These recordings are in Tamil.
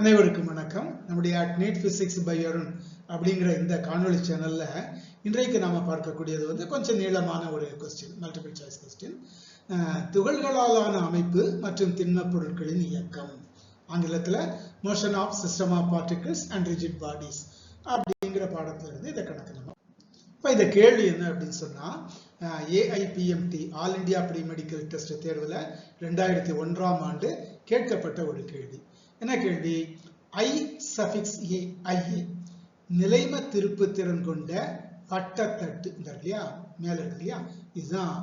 அனைவருக்கும் வணக்கம். நம்முடைய அட்னேட் பிசிக்ஸ் பை அருண் அப்படிங்கிற இந்த காணொலி சேனல்ல இன்றைக்கு நாம பார்க்கக்கூடியது வந்து கொஞ்சம் நீளமான ஒரு கொஸ்டின் மல்டிபிள் சாய்ஸ் கொஸ்டின் துகள்களாலான அமைப்பு மற்றும் திண்ம பொருட்களின் இயக்கம். ஆங்கிலத்தில் motion of system of particles and rigid bodies அப்படிங்கிற பாடத்திலிருந்து இதை கணக்கு நம்ம. இப்போ இந்த கேள்வி என்ன அப்படின்னு சொன்னா AIPMT all India pre medical test தேர்வில் ரெண்டாயிரத்தி ஒன்றாம் ஆண்டு கேட்கப்பட்ட ஒரு கேள்வி. என்ன கேள்வி? ஐ சஃபிக்ஸ் ஏ ஐஏ நிலைம திருப்பு திறன் கொண்ட வட்டத்தட்டு. இந்த இல்லையா? மேல இருக்கு இல்லையா? இதுதான்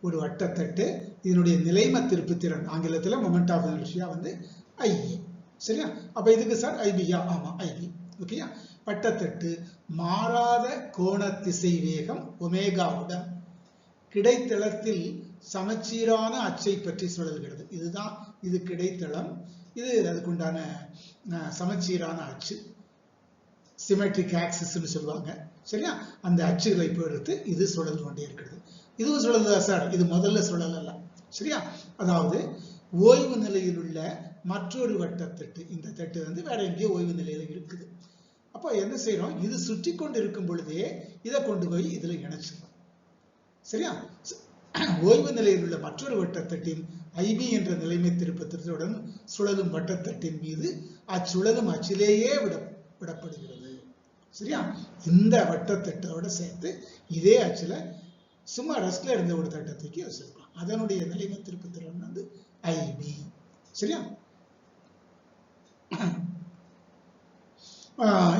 ஒரு வட்டத்தட்டு. இதனுடைய நிலைம திருப்பு திறன் ஆங்கிலத்தில் மொமெண்ட் ஆஃப் இனர்ஷியா வந்து ஐஏ சரியா? அப்ப இதுக்கு சார் ஐபியா ஆமா ஐபி ஓகேயா வட்டத்தட்டு மாறாத கோண திசை வேகம் ஒமேகாவுடன் கிடைத்தளத்தில் சமச்சீரான அச்சை பற்றி சுழல்கிறது. இதுதான் இது கிடைத்தளம் இது அதுக்குண்டான சமச்சீரான அச்சு. சிமெட்ரிக் ஆக்சிஸ்னு சொல்லுவாங்க. சரியா? அந்த அச்சுகளை பொறுத்து இது சுழல் கொண்டே இருக்கிறது. இதுவும் சுழலுதா சார்? இது முதல்ல சுழலல்ல. சரியா? அதாவது ஓய்வு நிலையில் உள்ள மற்றொரு வட்டத்தட்டு இந்த தட்டு வந்து வேற எங்கேயோ ஓய்வு நிலையில இருக்குது. அப்போ என்ன செய்யறோம் இது சுற்றி கொண்டு இருக்கும் பொழுதே இதை கொண்டு போய் இதுல இணைச்சிடறோம். சரியா? ஓய்வு நிலையில் உள்ள மற்றொரு வட்டத்தட்டின் ஐபி என்ற நிலைமை திருப்பத்திற்குடன் சுழலும் வட்டத்தட்டின் மீது அச்சுழலும் அச்சிலேயே விட விடப்படுகிறது. சரியா? இந்த வட்டத்தட்டோட சேர்த்து இதே அச்சுல சும்மா ரஸ்ட்ல இருந்த ஒரு தட்டத்துக்கு வச்சிருக்கலாம். அதனுடைய நிலைமை திருப்பத்திறன் வந்து ஐபி. சரியா?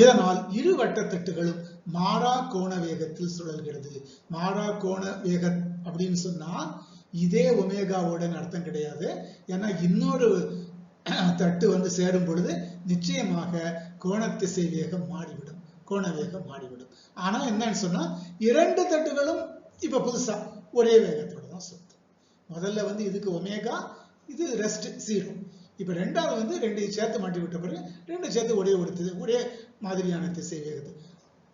இதனால் இரு வட்டத்தட்டுகளும் மாறா கோண வேகத்தில் சுழல்கிறது. மாறா கோண வேக அப்படின்னு சொன்னா இதே ஒமேகாவுடன் அர்த்தம் கிடையாது. ஏன்னா இன்னொரு தட்டு வந்து சேரும் பொழுது நிச்சயமாக கோணத்திசை வேகம் மாறிவிடும். கோண வேகம் மாறிவிடும். ஆனா என்னன்னு சொன்னா இரண்டு தட்டுகளும் இப்ப புதுசா ஒரே வேகத்தோட தான் சுத்தும் முதல்ல வந்து இதுக்கு ஒமேகா இது ரெஸ்ட் ஜீரோ இப்ப ரெண்டாவது வந்து ரெண்டையும் சேர்த்து மாட்டி விட்ட பிறகு ரெண்டு சேர்த்து ஒரே ஒரு திசை ஒரே மாதிரியான திசை வேகத்து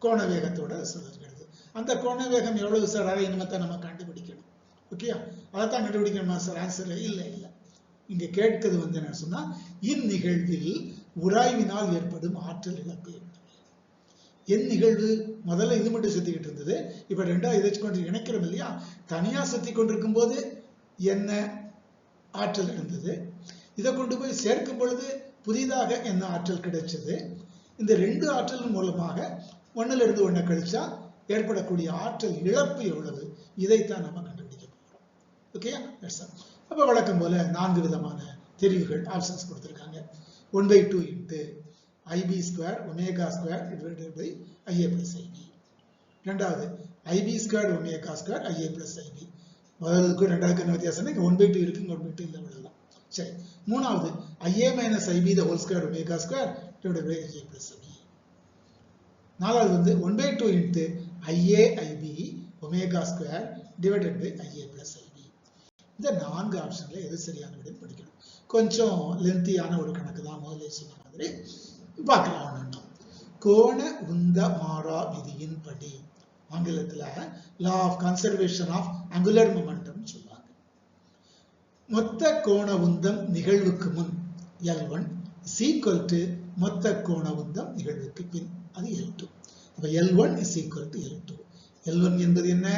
கோண வேகத்தோட சுழல்கிறது அந்த கோண வேகம் எவ்வளவு சார் அதை இனிமேத்தான் நம்ம கண்டுபிடிக்கணும். ஓகேயா? அதைத்தான் கண்டுபிடிக்கணுமா சார்? ஆன்சர் இல்லை இல்லை. இங்கே கேட்கிறது வந்து என்ன சொன்னால் இந்நிகழ்வில் உராய்வினால் ஏற்படும் ஆற்றல் இழப்பு. என் நிகழ்வு முதல்ல இது மட்டும் சுத்திக்கிட்டு இருந்தது. இப்ப ரெண்டாவது இதை கொண்டு இணைக்கிறோம் இல்லையா? தனியா சுத்தி கொண்டிருக்கும் போது என்ன ஆற்றல் இருந்தது? இதை கொண்டு போய் சேர்க்கும் பொழுது புதிதாக என்ன ஆற்றல் கிடைச்சது? இந்த ரெண்டு ஆற்றல் மூலமாக ஒன்னுல இருந்து ஒன்னை கழிச்சா ஏற்படக்கூடிய ஆற்றல் இழப்பு எவ்வளவு? இதைத்தான் நம்ம ஓகேயா அப்போ வழக்கம் போல நான்கு விதமான தெரிவுகள் ஆப்ஷன்ஸ் கொடுத்திருக்காங்க. One by two into I B square omega square divided by I A plus I B ரெண்டாவது I B square omega square I A plus I B முதலுக்கு ரெண்டாவதுக்கு என்ன வித்தியாசம் இங்க ஒன் பை டூ இருக்குங்க ஒன் பை டூ இல்லை விடலாம் சரி. மூணாவது I A minus I B the whole square omega square divided by I A plus I B நாலாவது வந்து one by two into I A I B omega square divided by I A plus I B இந்த நான்கு ஆப்ஷன்ல எது சரியான விடைன்னு படிக்கணும். கொஞ்சம் லென்த்தியான ஒரு கணக்கு தான் முதல்ல சொன்ன மாதிரி பார்க்கலாம் ஒன்று கோண உந்த மாறா விதியின் படி ஆங்கிலத்தில் law of conservation of angular momentum சொல்லுவாங்க. மொத்த கோண உந்தம் நிகழ்வுக்கு முன் எல் ஒன் சீக்வல் டு மொத்த கோண உந்தம் நிகழ்வுக்கு பின் அது எல் டூ அப்ப L one is equal to L two L one என்பது என்ன?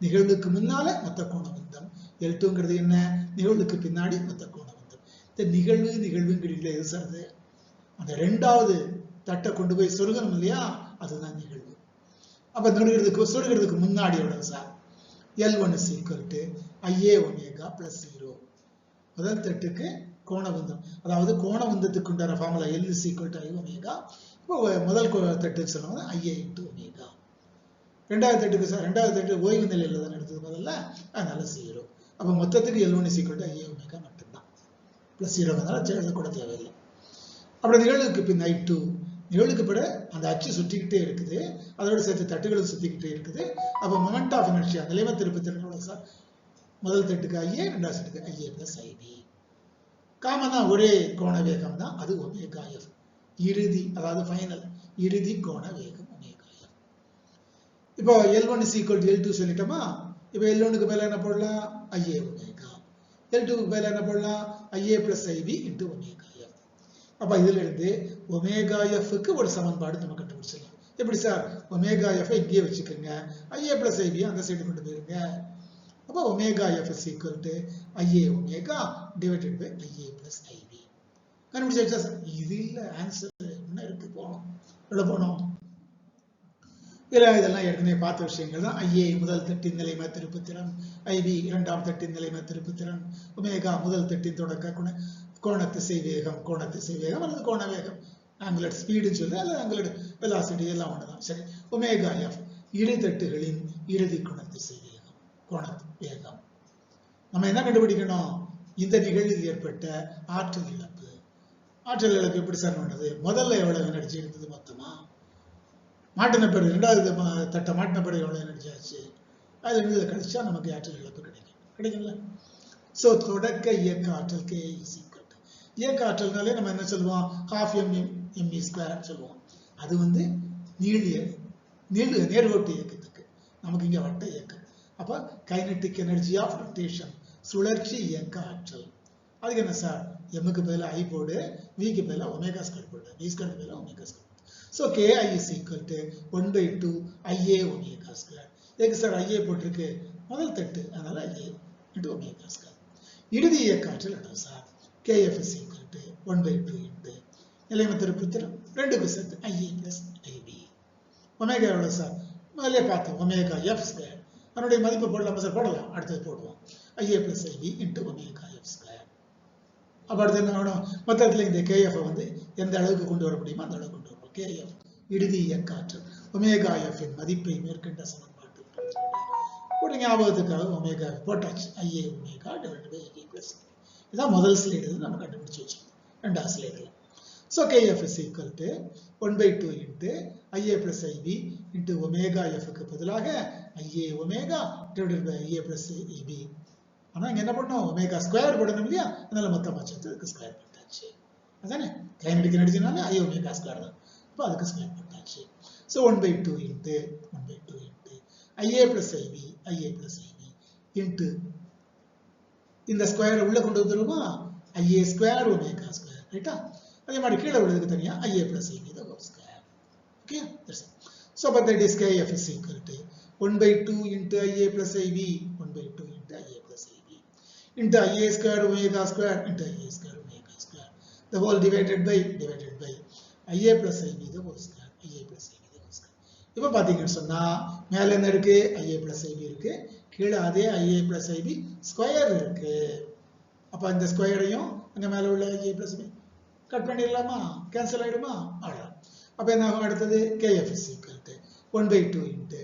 நிகழ்வுக்கு முன்னால மொத்த கோண எல் டூங்கிறது என்ன? நிகழ்வுக்கு பின்னாடி மொத்த கோணம் உந்தம் இந்த நிகழ்வு நிகழ்வுங்கிறீங்களே எது சார் அது? அந்த ரெண்டாவது தட்டை கொண்டு போய் சொருகணும் இல்லையா? அதுதான் நிகழ்வு. அப்போ நொடுகிறதுக்கு சொருகிறதுக்கு முன்னாடி எவ்வளவு sir L one is equal to I A omega plus zero முதல் தட்டுக்கு கோணபந்தம். அதாவது கோணபந்தத்துக்கு உண்டான formula L is equal to I omega இப்போ முதல் கோ- தட்டுக்கு சொல்லுவாங்க ஐஏ இன்ட்டு ஒமேகா ரெண்டாவது தட்டுக்கு சார் ரெண்டாவது தட்டு ஓய்வு நிலையில் தான் எடுத்தது முதல்ல? அதனால ஜீரோ அப்போ மொத்தத்துக்கு எல் ஒன் சீக்கிரம் ஐஏ ஒமேகா மட்டும்தான். பிளஸ் ஜீரோ வந்தாலும் எழுத கூட தேவையில்லை. அப்புறம் நிகழ்வுக்கு பின் ஐ டூ நிகழ்வுக்கு பிற அந்த அச்சு சுற்றிக்கிட்டே இருக்குது. அதோட சேர்த்து தட்டுகளும் சுற்றிக்கிட்டே இருக்குது. அப்போ மொமெண்ட் ஆஃப் இனர்ஷியா நிலைமை திருப்பு திறனோட சார் முதல் தட்டுக்கு ஐஏ ரெண்டாவது தட்டுக்கு ஐஏ பிளஸ் ஐபி தான் ஒரே கோண வேகம் தான். அது ஒமேகா எஃப் இறுதி அதாவது ஃபைனல் இறுதி கோண வேகம் ஒமேகா எஃப் இப்போ L one is equal to L two சொல்லிட்டோமா? இப்போ எல் ஒன்றுக்கு மேல என்ன போடலாம்? ஐஏ ஒமேகா எல் டூக்கு மேல என்ன போடலாம்? I A plus I V into omega F அப்போ இதிலிருந்து ஒமேகா எஃப்க்கு ஒரு சமன்பாடு நம்ம கண்டுபிடிச்சிடலாம். எப்படி சார்? ஒமேகா எஃப் இங்கேயே வச்சுக்கோங்க. I A plus I V அந்த சைடு கொண்டு போயிருங்க. அப்போ omega F is equal to I A omega divided by I A plus I V கண்டுபிடிச்சா சார்? இது இல்லை. ஆன்சர் என்ன இருக்கு போனோம் எவ்வளோ போனோம். இல்ல இதெல்லாம் ஏற்கனவே பார்த்த விஷயங்கள் தான். ஐஏ முதல் தட்டின் நிலைமை திருப்புத்திறன் ஐபி இரண்டாம் தட்டின் நிலைமை திருப்புத்திறன் ஒமேகா முதல் தட்டின் தொடக்க குண கோண திசை வேகம் கோண திசை வேகம் அல்லது கோண வேகம். ஆங்குலர் ஸ்பீடுன்னு சொல்லி அல்லது ஆங்குலர் வெலாசிட்டி எல்லாம் ஒண்ணுதான். சரி. ஒமேகா எஃப் இடைத்தட்டுகளின் இறுதி குண திசை வேகம் கோண வேகம். நம்ம என்ன கண்டுபிடிக்கணும்? இந்த நிகழ்வில் ஏற்பட்ட ஆற்றல் இழப்பு. ஆற்றல் இழப்பு எப்படி சார் பண்ணது முதல்ல எவ்வளவு எனர்ஜி இருந்தது மொத்தமா? மாட்டின பிறகு ரெண்டாவது தட்டை மாட்டின பிறகு எவ்வளோ எனர்ஜி ஆச்சு? இருந்து கழிச்சா நமக்கு ஆற்றல் இழப்பு கிடைக்கும். கிடைக்குங்களா ஸோ தொடக்க இயக்க ஆற்றல் கே இயக்க ஆற்றல்னாலே நம்ம என்ன சொல்லுவோம்? ஹாஃப் எம் எம்இ ஸ்கொயர் சொல்லுவோம். அது வந்து நீளிய நீள நேர்கோட்டு இயக்கத்துக்கு. நமக்கு இங்கே வட்ட இயக்கம். அப்போ கைனட்டிக் எனர்ஜி ஆஃப் ரொட்டேஷன் சுழற்சி இயக்க ஆற்றல் அதுக்கு என்ன சார் எம்முக்கு பதிலாக ஐ போடு விக்கு பதிலாக ஒமேகா ஸ்கொயர் போடு. வி ஸ்கொயர் பதிலாக omega square so K I is equal to one by two I A omega square எதுக்கு சார் ஐஏ போட்டிருக்கு? முதல் தட்டு அதனால ஐஏ இன்ட்டு ஒமேகா ஸ்கொயர் இறுதி இயக்க ஆற்றல் என்ன sir? K F is equal to one by two into நிலைமை திருப்பத்திரம் ரெண்டுக்கும் சேர்த்து I A plus I B omega எவ்வளவு சார்? முதல்ல பார்த்தோம் ஒமேகா எஃப் ஸ்கொயர் அதனுடைய மதிப்பு போடலாமா சார் போடலாம். அடுத்தது போடுவோம். I A plus I B into omega F square அப்போ அடுத்து என்ன வேணும்? மொத்தத்தில் இந்த கேஎஃப் வந்து எந்த அளவுக்கு கொண்டு வர முடியுமோ அந்த அளவுக்கு கொண்டு கேஎஃப் இறுதி இயக்காற்றல் ஒமேகா எஃப் இன் மதிப்பை மேற்கண்ட சமன்பாட்டில் பிரதியிட. ஞாபகத்துக்காக ஒமேகா போட்டாச்சு. I A omega divide by I A plus இதான் முதல் ஸ்லைடு நம்ம கண்டுபிடிச்சு வச்சோம் ரெண்டாவது ஸ்லைடில் so K F is equal to one by two into I A plus I B into omega எஃப்க்கு பதிலாக I A omega divided by I A plus I B ஆனா இங்கே என்ன பண்ணோம் ஒமேகா ஸ்கொயர் போடணும் இல்லையா? அதனால மொத்தமாக சேர்த்து அதுக்கு ஸ்கொயர் போட்டாச்சு. அதானே? கைனடிக் நடிச்சுனாலே ஐ ஒமேகா ஸ்கொயர் தான். அப்போ அதுக்கு ஸ்கொயர் போட்டாச்சு. So one by two into one by two into I A plus I V I A plus I V into இந்த ஸ்கொயரை உள்ளே கொண்டு வந்துருமா ஐஏ ஸ்கொயர் ஒமேகா ஸ்கொயர் ரைட்டா அதே மாதிரி கீழே உள்ளதுக்கு தனியாக I A plus I V the whole square okay so but that is K F is equal to one by two into I A plus I V one by two into I A plus I V into I A square omega square into I A square omega square the whole divided by divided by I A plus I மீது whole square I A plus I மீது ஹோல் ஸ்கொயர் இப்போ பார்த்தீங்கன்னு சொன்னால் மேலே என்ன இருக்கு? ஐஏ பிளஸ் ஐபி இருக்கு. கீழே அதே ஐஏ பிளஸ் ஐபி ஸ்கொயர் இருக்கு. அப்போ இந்த ஸ்கொயரையும் அங்கே மேலே உள்ள I A plus I B cut பண்ணிடலாமா? கேன்சல் ஆகிடுமா ஆகலாம். அப்போ என்ன ஆகும்? அடுத்தது K F is one by two into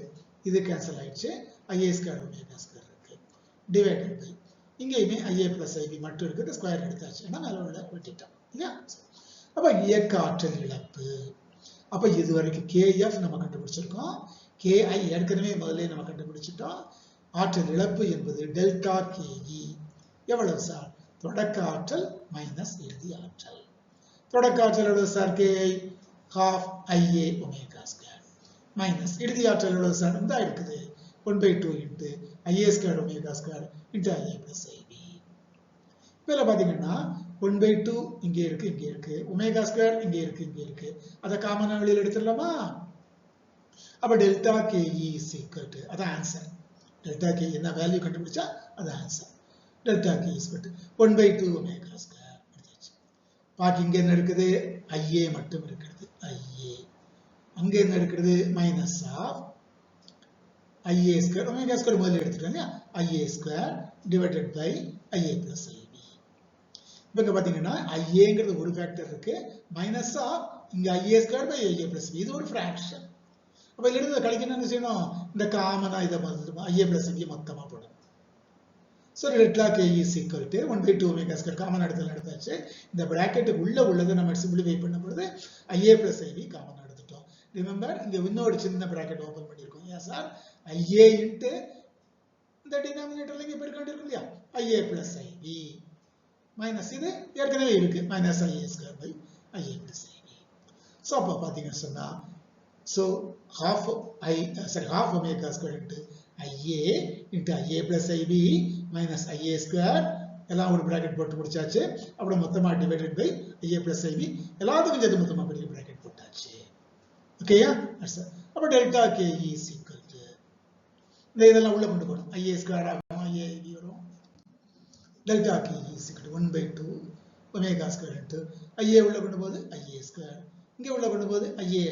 இது கேன்சல் ஆயிடுச்சு. I A square omega square இருக்கு? டிவைடட் பை இங்கேயுமே I A plus I B மட்டும் இருக்குது ஸ்கொயர் எடுத்தாச்சு. ஏன்னா மேலே உள்ள வெட்டிட்டோம். இல்லையா? அப்போ இயக்க ஆற்றல் இழப்பு. அப்போ இது வரைக்கும் கேஎஃப் நம்ம கண்டுபிடிச்சிருக்கோம். கேஐ ஏற்கனவே முதல்ல நம்ம கண்டுபிடிச்சிட்டோம். ஆற்றல் இழப்பு என்பது டெல்டா கேஇ e. எவ்வளவு சார்? தொடக்க ஆற்றல் மைனஸ் இறுதி ஆற்றல். தொடக்க ஆற்றல் எவ்வளவு sir? K I half I A omega square minus இறுதி ஆற்றல் எவ்வளவு சார்? தான் இருக்குது. One by two into I A square omega square into I A plus I B இதில் பார்த்தீங்கன்னா ஒன் பை டூ இங்கே இருக்கு இங்கே இருக்கு. ஒமேகா ஸ்கொயர் இங்கே இருக்கு இங்கே இருக்கு. அதை காமனாக வெளியில் எடுத்துடலாமா? அப்ப delta K E is equal to அதான் ஆன்சர் டெல்டா கே என்ன வேல்யூ கண்டுபிடிச்சா அது answer delta K is equal to one by two omega square எடுத்தாச்சு பாக்கி இங்க என்ன இருக்குது? ஐஏ மட்டும் இருக்கிறது. ஐஏ அங்க என்ன இருக்கிறது minus of I A square omega square முதல்ல எடுத்துட்டோம் இல்லையா? I A square divided by I A plus I B இப்போ இங்கே பார்த்தீங்கன்னா ஐஏங்கிறது ஒரு ஃபேக்டர் இருக்கு. மைனஸ் ஆஃப் இங்க I A square by I A plus இது ஒரு ஃப்ராக்ஷன் அப்போ இதுல இருந்து கழிக்கணும் என்ன செய்யணும்? இந்த காமனாக இதை ஐஏ பிளஸ் இங்கே மொத்தமாக போடணும். So delta K is equal to one by two omega square common இடத்துல எடுத்தாச்சு இந்த பிராக்கெட்டுக்கு உள்ளே உள்ளதை நம்ம சிம்பிளிஃபை பண்ணும் பொழுது I A plus I V common எடுத்துட்டோம் ரிமெம்பர் இங்கே இன்னொரு சின்ன ப்ராக்கெட் ஓபன் பண்ணியிருக்கோம். ஏன் சார்? ஐஏ இன்ட்டு இந்த டினாமினேட்டர்ல இங்கே பெருக்க இல்லையா? ஐஏ பிளஸ் மைனஸ் இது ஏற்கனவே இருக்கு. Minus I A square by I A plus I V so அப்போ பார்த்தீங்கன்னு சொன்னா so half I sorry half omega square into I A into I A plus I B minus I A square எல்லாம் ஒரு ப்ராக்கெட் போட்டு முடிச்சாச்சு. அப்புறம் மொத்தமாக divided by I A plus I B எல்லாத்துக்கும் சேர்த்து மொத்தமாக பெரிய ப்ராக்கெட் போட்டாச்சு. ஓகேயா அப்போ delta K is equal to இந்த இதெல்லாம் உள்ள கொண்டு போகணும். ஐஏ ஸ்கொயர் ஆகும். ஐஏ ஐபி வரும். Delta K one by two omega square into I A உள்ள கொண்டு போகுது ஐஏ ஸ்கொயர் இங்கே உள்ள கொண்டு போகுது ஐஏ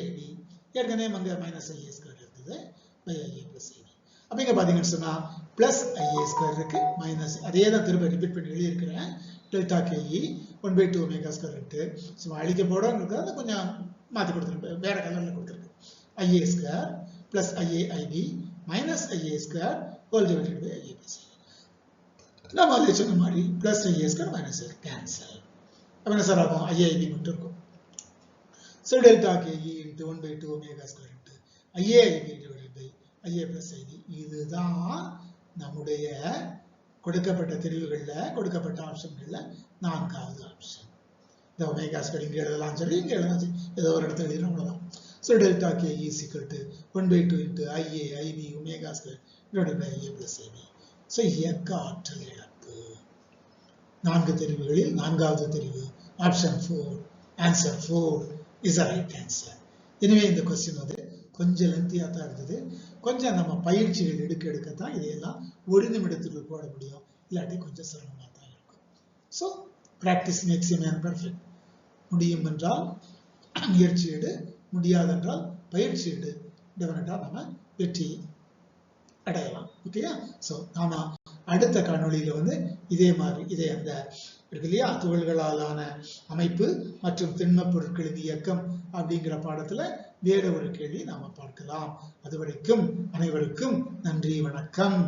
ஏற்கனவே அங்கே மைனஸ் ஐஏ ஸ்கொயர் இருந்தது by I A plus I B அப்போ இங்கே பார்த்தீங்கன்னு சொன்னால் பிளஸ் ஐஏ ஸ்கொயர் இருக்கு மைனஸ் அதே தான் திரும்ப ரிப்பீட் பண்ணி எழுதியிருக்கிறேன் delta K E one by two omega square into சும்மா அழிக்க போடோங்கிறது அதை கொஞ்சம் மாற்றி கொடுத்துருக்கு வேறு கலரில் கொடுத்துருக்கு I A square plus I A minus I A square whole divided by I A plus நம்ம அதில் சொன்ன மாதிரி plus I A square minus cancel அப்போ என்ன சார் ஆகும்? ஐஏஐபி மட்டும் இருக்கும். So delta K E into one by two omega square into I A I B divided by I A plus I D இதுதான் நம்முடைய கொடுக்கப்பட்ட தெரிவுகளில் கொடுக்கப்பட்ட ஆப்ஷன்களில் நான்காவது ஆப்ஷன் இந்த ஒமேகா ஸ்கொயர் இங்கே எழுதலாம் சரி இங்கே எழுதலாம் சரி ஏதோ ஒரு இடத்துல எழுதிடும் அவ்வளோதான் so delta K is equal to one by two into I A I B omega square divided by I A plus I B so இயக்க ஆற்றல் இழப்பு. நான்கு தெரிவுகளில் நான்காவது தெரிவு option four answer four is a right answer எனவே இந்த கொஸ்டின் வந்து கொஞ்சம் லென்த்தியாக தான் இருந்தது. கொஞ்சம் நம்ம பயிற்சிகள் எடுக்க எடுக்கத்தான் இதையெல்லாம் ஒரு நிமிடத்துக்கு போட முடியும். இல்லாட்டி கொஞ்சம் சிரமமாக தான் இருக்கும். So practice makes man perfect முடியும் என்றால் முயற்சி எடு. முடியாதென்றால் பயிற்சி எடு. டெஃபினட்டாக நம்ம வெற்றி அடையலாம் ஓகேயா ஸோ நாம அடுத்த காணொளியில வந்து இதே மாதிரி இதே அந்த இருக்கு இல்லையா? துகள்களாலான அமைப்பு மற்றும் திண்ம பொருட்களின் இயக்கம் அப்படிங்கிற பாடத்துல வேற ஒரு கேள்வி நாம பார்க்கலாம். அது வரைக்கும் அனைவருக்கும் நன்றி வணக்கம்.